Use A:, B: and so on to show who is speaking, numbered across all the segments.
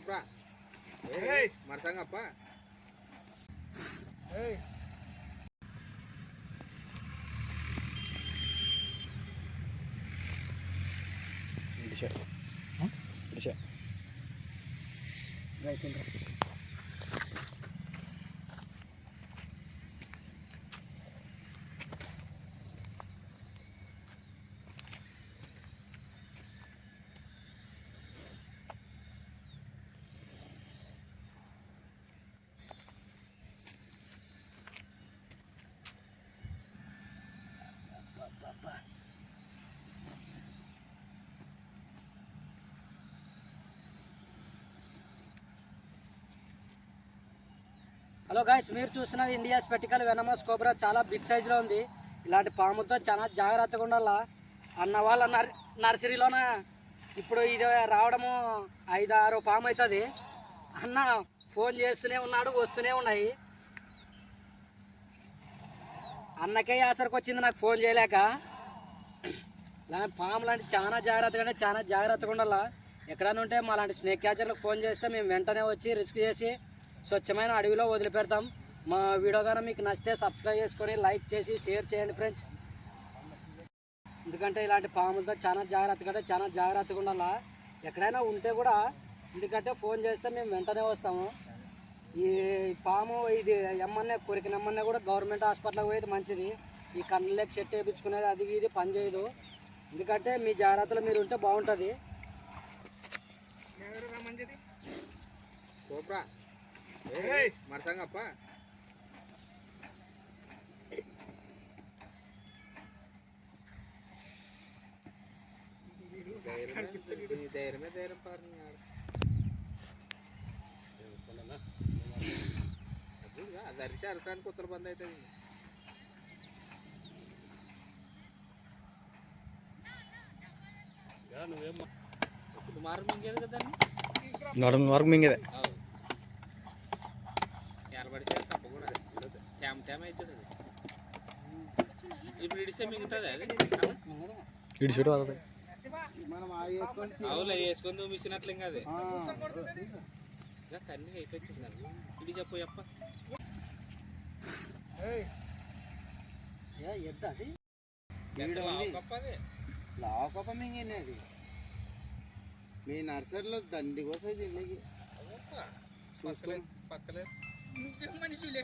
A: Kopra.
B: Hei,
A: eh,
B: hey. Marsang apa? Hei. Bisa. Hah? Bisa. Baik, Indra.
C: Hello guys మీరు చూస్తున్నది India spectacle venomous cobra చాలా big సైజులో ఉంది. ఇలాంటి పాముతో చాలా జాగ్రత్తగా ఉండాలా? అన్న వాళ్ళ నర్ నర్సరీలోన ఇప్పుడు ఇది రావడము ఐదు ఆరు పాము అవుతుంది అన్న ఫోన్ చేస్తూనే ఉన్నాడు వస్తూనే ఉన్నాయి. అన్నకే ఆసరికి వచ్చింది నాకు ఫోన్ చేయలేక. ఇలాంటి పాము లాంటి చాలా జాగ్రత్తగా చాలా జాగ్రత్తగా ఉండాలా? ఎక్కడైనా ఉంటే మా లాంటి స్నేక్ క్యాచర్లకు ఫోన్ చేస్తే మేము వెంటనే వచ్చి రిస్క్ చేసి స్వచ్ఛమైన అడవిలో వదిలిపెడతాం. మా వీడియో కానీ మీకు నచ్చితే సబ్స్క్రైబ్ చేసుకొని లైక్ చేసి షేర్ చేయండి ఫ్రెండ్స్ ఎందుకంటే ఇలాంటి పాములతో చాలా జాగ్రత్తగా అంటే చాలా జాగ్రత్తగా ఉండాలా? ఎక్కడైనా ఉంటే కూడా ఎందుకంటే ఫోన్ చేస్తే మేము వెంటనే వస్తాము. ఈ పాము ఇది ఎమ్మన్నే కొరికిన ఎమ్మన్నే కూడా గవర్నమెంట్ హాస్పిటల్కి పోయేది మంచిది. ఈ కళ్ళకి చెట్టు వేయించుకునేది అది ఇది పని చేయదు. ఎందుకంటే మీ జాగ్రత్తలో మీరు ఉంటే బాగుంటుంది.
A: Hei, hey. Marsang apa? dari kan kotor pantai tadi. Ya, nunggu ya, Mak. Kemarin minggir ke
D: tadi. Nggak ada.
A: ఎలబడితే తప్పకుండా తేమ తేమ అవుతుంది ఇప్పుడు ఇడిస్తే మిగుతుంది అది?
D: ఇటు చెట్టు వస్తుంది
A: అవులే వేసుకొని నువ్వు మిసినట్లు ఇంకా అది. ఇంకా కన్నీ అయిపోయింది ఇది చెప్పు చెప్ప.
E: మింగినది మీ నర్సరీలో దండి కోసం
A: గొప్ప. పక్కలే మనిషిలే.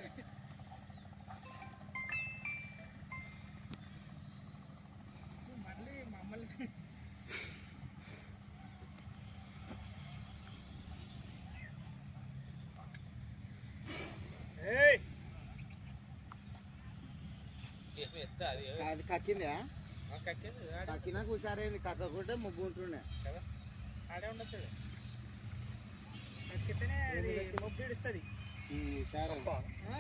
B: మళ్ళీ మమ్మల్ని
A: అది
E: కక్కిందా? కక్కినా హుషారైంది కక్కకుంటే ముగ్గు ఉంటుండే.
A: కదా ఆడే ఉండొచ్చు.
B: ఎక్కితేనే అది మొగ్గు ఇడుస్తుంది
E: హుషారు
B: ఆ?